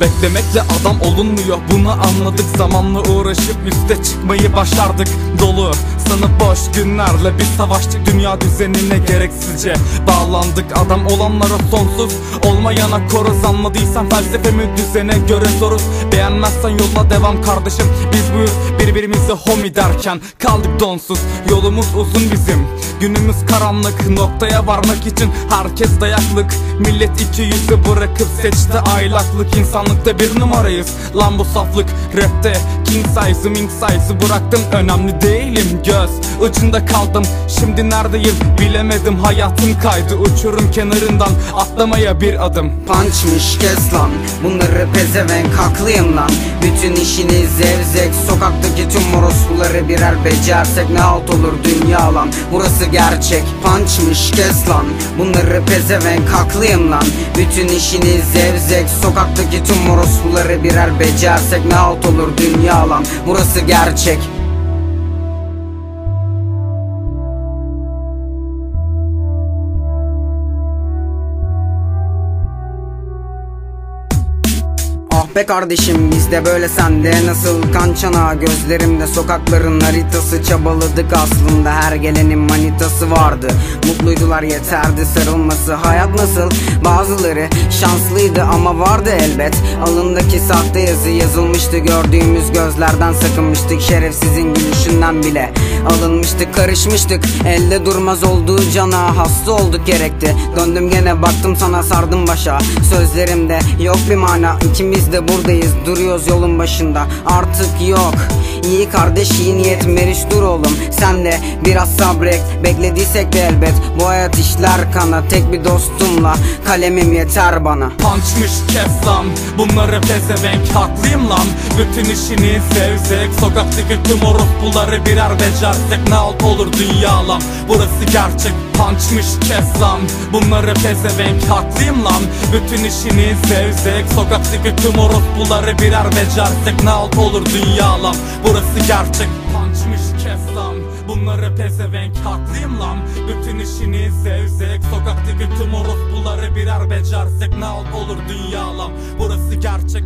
Beklemekle adam olunmuyor. Bunu anladık. Zamanla uğraşıp üste çıkmayı başardık. Dolu sınıf boş günlerle bir savaştık. Dünya düzenine gereksizce bağlandık Adam olanlara sonsuz olmayana koruz. Anladıysan felsefemi düzene göre soruz Beğenmezsen yolla devam kardeşim. Biz buyuz birbirimize homi derken. Kaldık donsuz. Yolumuz uzun bizim Günümüz karanlık noktaya varmak için Herkes dayaklık. Millet iki yüzü bırakıp seçti aylaklık. İnsanlıkta bir numarayız Lan bu saflık. Rapte King size'ı ming size'ı bıraktım. Önemli değilim göz ucunda kaldım. Şimdi neredeyim bilemedim hayatım kaydı. Uçurum kenarından atlamaya bir adım. Punchmış kes lan Bunları pezevenk haklıyım lan. Bütün işini zevzek Sokaktaki tüm orospuları birer becersek Ne alt olur dünya lan. Burası gerçek Punchmış kes lan. Bunları pezevenk haklıyım lan. Bütün işini zevzek Sokaktaki tüm orospuları birer becersek Ne alt olur dünya lan. Burası gerçek be kardeşim biz de böyle sende Nasıl? Kan çanağı gözlerimde Sokakların haritası. Çabaladık aslında Her gelenin manitası vardı. Mutluydular yeterdi sarılması. Hayat nasıl? Bazıları şanslıydı ama vardı elbet. Alındaki sahte yazı yazılmıştı Gördüğümüz gözlerden sakınmıştık. Şerefsizin gülüşünden bile Alınmıştık karışmıştık. Elde durmaz olduğu cana Hasta olduk gerekti. Döndüm gene baktım sana sardım başa. Sözlerimde yok bir mana İkimiz de buradayız duruyoruz yolun başında. Artık yok. İyi kardeş iyi niyet Meriç dur oğlum. Sen de biraz sabret. Beklediysek de elbet. Bu hayat işler kana. Tek bir dostumla Kalemim yeter bana. Punchmış kes lan Bunları pezevenk. Haklıyım lan. Bütün işini sevsek Sokaktaki tüm orospuları birer becersek Ne alt olur dünya lan. Burası gerçek Punchmış kes lan Bunları pezevenk haklıyım lan. Bütün işini sevsek Sokaktaki tüm orospuları birer becersek Ne alt olur dünya lan? Burası gerçek. Punchmış kes lan Bunları pezevenk haklıyım lan. Bütün işini sevsek Sokaktaki tüm orospuları birer becersek Ne alt olur dünya lan? Burası gerçek